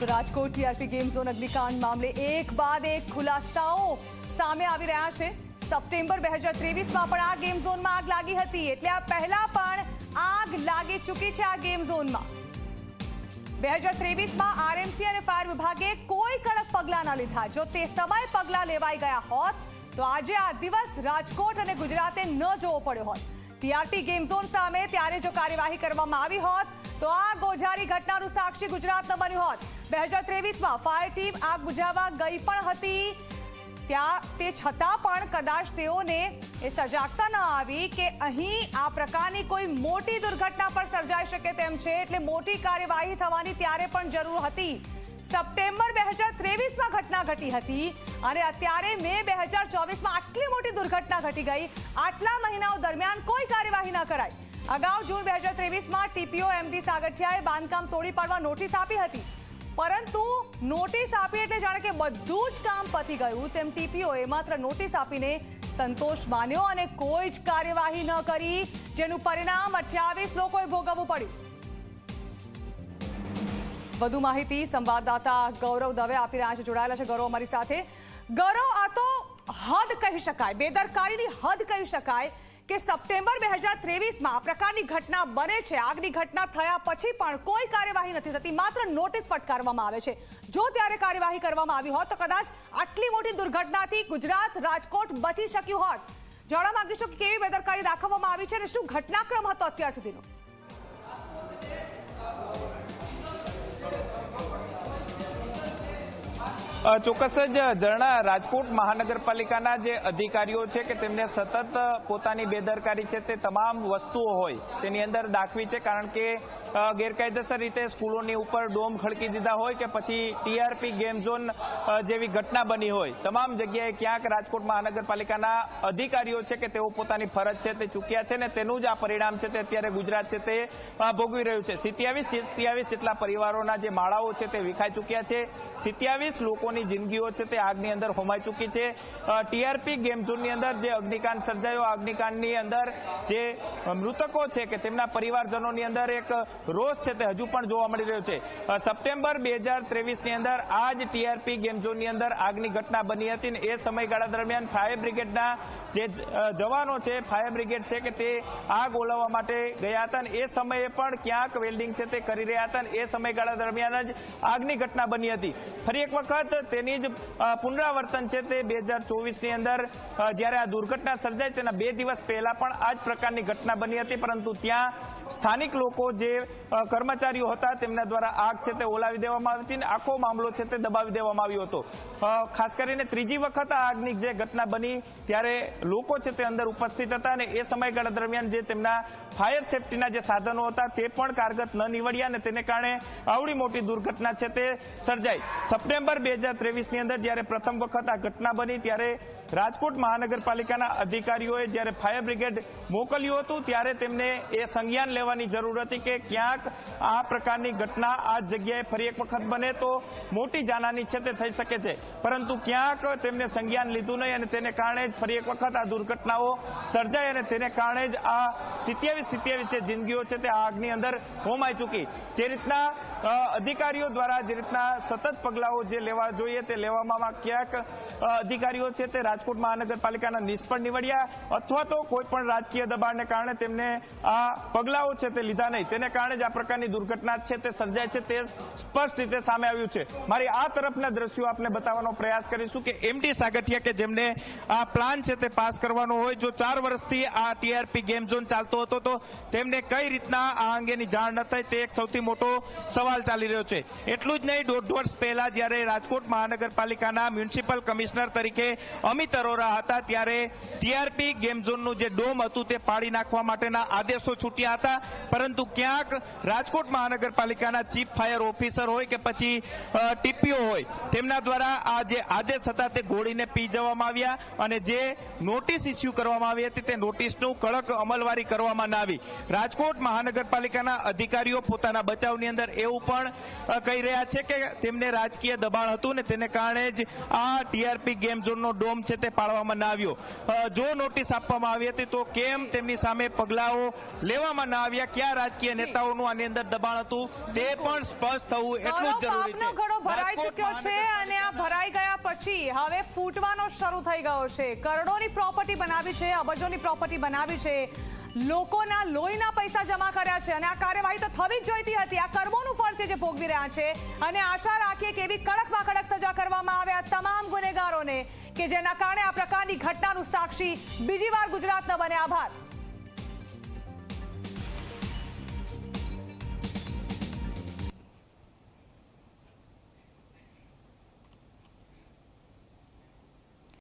તો Rajkot TRP game zone અગ્નિકાંડ મામલે એક બાદ એક ખુલાસાઓ સામે આવી રહ્યા છે. સપ્ટેમ્બર બે હજાર ત્રેવીસમાં પણ આ ગેમ ઝોનમાં આગ લાગી હતી, એટલે આ પહેલા પણ આગ લાગી ચૂકી છે આ ગેમ ઝોનમાં. બે હજાર ત્રેવીસમાં આરએમસી અને ફાયર વિભાગે કોઈ કડક પગલાં ન લીધા. જો તે સમયે પગલાં લેવાઈ ગયા હોત, તો આજે આ દિવસ રાજકોટ અને ગુજરાતે ન જોવો પડ્યો હોત. ટીઆરપી ગેમ ઝોન સામે ત્યારે જો કાર્યવાહી કરવામાં આવી હોત તો આ ગોઝારી ઘટનાનું સાક્ષી ગુજરાત ન બન્યું હોત. બે હજાર ત્રેવીસમાં ફાયર ટીમ આગ બુઝાવવા ગઈ પણ હતી. ત્યાં તે છતાં પણ કદાચ તેઓને એ સજાગતા ન આવી કે અહીં આ પ્રકારની કોઈ મોટી દુર્ઘટના પણ સર્જાઈ શકે તેમ છે, એટલે મોટી કાર્યવાહી થવાની ત્યારે પણ જરૂર હતી. સપ્ટેમ્બર બે હજાર ત્રેવીસમાં ઘટના ઘટી હતી અને અત્યારે મે બે હજાર ચોવીસમાં આટલી મોટી દુર્ઘટના ઘટી ગઈ. આટલા મહિનાઓ દરમિયાન કોઈ કાર્યવાહી ન કરાઈ. અગાઉ જૂન બે હજાર ત્રેવીસમાં ટીપીઓ એમડી સાગઠિયાએ બાંધકામ તોડી પાડવા નોટિસ આપી હતી. પરંતુ નોટિસ આપી એટલે જાણે કે બધું જ કામ પતી ગયું તેમ ટીપીઓએ માત્ર નોટિસ આપીને સંતોષ માન્યો અને કોઈ જ કાર્યવાહી ન કરી, જેનું પરિણામ અઠ્યાવીસ લોકોએ ભોગવવું પડ્યું. વધુ માહિતી સંવાદદાતા ગૌરવ દવે આપી રહ્યા છે, જોડાયેલા છે ગૌરવ અમારી સાથે. ગૌરવ, આ તો હદ કહી શકાય, બેદરકારીની હદ કહી શકાય. કે સપ્ટેમ્બર બે હજાર ત્રેવીસમાં આ પ્રકારની ઘટના બને છે. આગની ઘટના થયા પછી પણ કોઈ કાર્યવાહી નથી થતી. માત્ર નોટિસ ફટકારવામાં આવે છે. જો ત્યારે કાર્યવાહી કરવામાં આવી હોત તો કદાચ આટલી મોટી દુર્ઘટનાથી ગુજરાત રાજકોટ બચી શક્યું હોત. જાણવા માંગીશું કે કેવી બેદરકારી દાખવવામાં આવી છે અને શું ઘટનાક્રમ હતો અત્યાર સુધીનો? ચોક્કસ જ ઝરણા રાજકોટ મહાનગરપાલિકાના જે અધિકારીઓ છે કે તેમને સતત પોતાની બેદરકારી છે તે તમામ વસ્તુઓ હોય તેની અંદર દાખવી છે, કારણ કે ગેરકાયદેસર રીતે સ્કૂલોની ઉપર ડોમ ખડકી દીધા હોય કે પછી ટીઆરપી ગેમ ઝોન જેવી ઘટના બની હોય, તમામ જગ્યાએ ક્યાંક રાજકોટ મહાનગરપાલિકાના અધિકારીઓ છે કે તેઓ પોતાની ફરજ છે તે ચૂક્યા છે ને તેનું જ આ પરિણામ છે તે અત્યારે ગુજરાત છે તે ભોગવી રહ્યું છે. સિત્યાવીસ સિત્યાવીસ જેટલા પરિવારોના જે માળાઓ છે તે વિખાઈ ચૂક્યા છે. સિત્યાવીસ લોકોની જિંદગીઓ છે તે આગની અંદર હોમાઈ ચૂકી છે. ટીઆરપી ગેમ ઝોનની અંદર જે અગ્નિકાંડ સર્જાયો અગ્નિકાંડની અંદર જે મૃતકો છે કે તેમના પરિવારજનોની અંદર એક રોષ છે તે હજુ પણ જોવા મળી રહ્યો છે. સપ્ટેમ્બર બે હજાર ત્રેવીસની અંદર આ જ ટીઆરપી ગેમ ઝોનની અંદર આગની ઘટના બની હતી ને એ સમયગાળા દરમિયાન ફાયર બ્રિગેડના જે જવાનો છે, ફાયર બ્રિગેડ છે કે તે આગ ઓલવવા માટે ગયા હતા ને એ સમયે પણ ક્યાંક વેલ્ડિંગ છે તે કરી રહ્યા હતા ને એ સમયગાળા દરમિયાન જ આગની ઘટના બની હતી. ફરી એક વખત તેની જ પુનરાવર્તન છે તે બે હજાર ચોવીસની અંદર. જ્યારે આ દુર્ઘટના સર્જાઈ તેના બે દિવસ પહેલા પણ આ જ પ્રકારની ઘટના બની હતી, પરંતુ ત્યાં સ્થાનિક લોકો જે કર્મચારીઓ હતા તેમના દ્વારા આગ છે તે ઓલાવી દેવામાં આવી હતી અને આખો મામલો છે તે દબાવી દેવામાં આવ્યો હતો. ખાસ કરીને ત્રીજી વખત આ આગની જે ઘટના બની ત્યારે લોકો છે તે અંદર ઉપસ્થિત હતા અને એ સમયગાળા દરમિયાન જે તેમના ફાયર સેફટીના જે સાધનો હતા તે પણ કારગત ન નીવડ્યા અને તેને કારણે આવડી મોટી દુર્ઘટના છે તે સર્જાઈ. સપ્ટેમ્બર બે હજાર ત્રેવીસની અંદર જ્યારે પ્રથમ વખત આ ઘટના બની, ત્યારે રાજકોટ મહાનગરપાલિકાના અધિકારીઓએ જ્યારે ફાયર બ્રિગેડ મોકલ્યું હતું, ત્યારે તેમને એ સંજ્ઞાન લેવાની જરૂર હતી કે ક્યાંક આ પ્રકારની ઘટના આ જગ્યાએ ફરી એક વખત બને તો મોટી જાનહાની છે તે થઈ શકે છે. પરંતુ ક્યાંક તેમને સંજ્ઞાન લીધું નહીં અને તેને કારણે જ ફરી એક વખત આ દુર્ઘટનાઓ સર્જાઈ અને તેને કારણે જ આ સિત્યાવીસ સિત્યાવીસ જે જિંદગીઓ છે તે આગની અંદર હોમાઈ ચૂકી. જે રીતના અધિકારીઓ દ્વારા જે રીતના સતત પગલાઓ જે લેવા જોઈએ તે લેવામાં ક્યાંક અધિકારીઓ છે તે રાજકોટ મહાનગરપાલિકાના નિષ્ફળ નીવડ્યા અથવા તો કોઈ પણ રાજકીય દબાણને કારણે તેમને આ પગલાઓ છે તે લીધા નહીં. તેને કારણે જ આ પ્રકારની દુર્ઘટના છે તે સર્જાય છે તે સ્પષ્ટ રીતે સામે આવ્યું છે. મારી આ તરફના દ્રશ્યો આપને બતાવવાનો પ્રયાસ કરીશું કે એમડી સાગઠિયા કે જેમને આ પ્લાન છે તે પાસ કરવાનો હોય, જો ચાર વર્ષથી આ ટીઆરપી ગેમ ઝોન ચાલતો હતો, તો તેમને કઈ રીતના આ અંગેની જાણ ન થઈ તે એક સૌથી મોટો સવાલ ચાલી રહ્યો છે. એટલું જ નહીં, દોઢ વર્ષ પહેલા જ્યારે રાજકોટ મહાનગરપાલિકાના મ્યુનિસિપલ કમિશનર તરીકે અમિત અરોરા હતા, ત્યારે ટીઆરપી ગેમ ઝોનનું જે ડોમ હતું તે પાડી નાખવા માટેના આદેશો છૂટ્યા હતા. પરંતુ ક્યાંક રાજકોટ મહાનગરપાલિકાના ચીફ ફાયર ઓફિસર હોય કે પછી ટીપીઓ હોય તેમના દ્વારા આ જે આદેશ હતા તે ગોળીને પી જવામાં આવ્યા અને જે નોટિસ ઇસ્યુ કરવામાં આવી હતી તે નોટિસનું કડક અમલવારી કરવામાં ના આવી. રાજકોટ મહાનગરપાલિકાના અધિકારીઓ પોતાના બચાવની અંદર એવું પણ કહી રહ્યા છે કે તેમને રાજકીય દબાણ હતું ને તેને કારણે જ આ ટીઆરપી ગેમ ઝોનનો ડોમ છે તે પાડવામાં ના આવ્યો. જો નોટિસ આપવામાં આવી હતી તો કેમ તેમની સામે પગલાઓ લેવામાં ના આવ્યા? ક્યાં રાજકીય નેતાઓનું આની અંદર દબાણ હતું? તે પણ સ્પષ્ટ થવું એટલું જ જરૂરી છે. ભરાઈ ચૂક્યો છે અને આ ભરાઈ ગયા પછી હવે ફૂટવાનો શરૂ થઈ ગયો છે. કરોડોની પ્રોપર્ટી બનાવી છે અબજોની પ્રોપર્ટી બનાવી છે. લોકોના લોહીના પૈસા જમા કર્યા છે અને આ કાર્યવાહી તો થવી જ જોઈતી હતી. આ કર્મોનું ફળ છે જે ભોગવી રહ્યા છે. અને આશા રાખીએ કે એવી કડકમાં કડક સજા કરવામાં આવે આ તમામ ગુનેગારોને કે જેના કારણે આ પ્રકારની ઘટનાનું સાક્ષી બીજી વાર ગુજરાત ન બને. આભાર.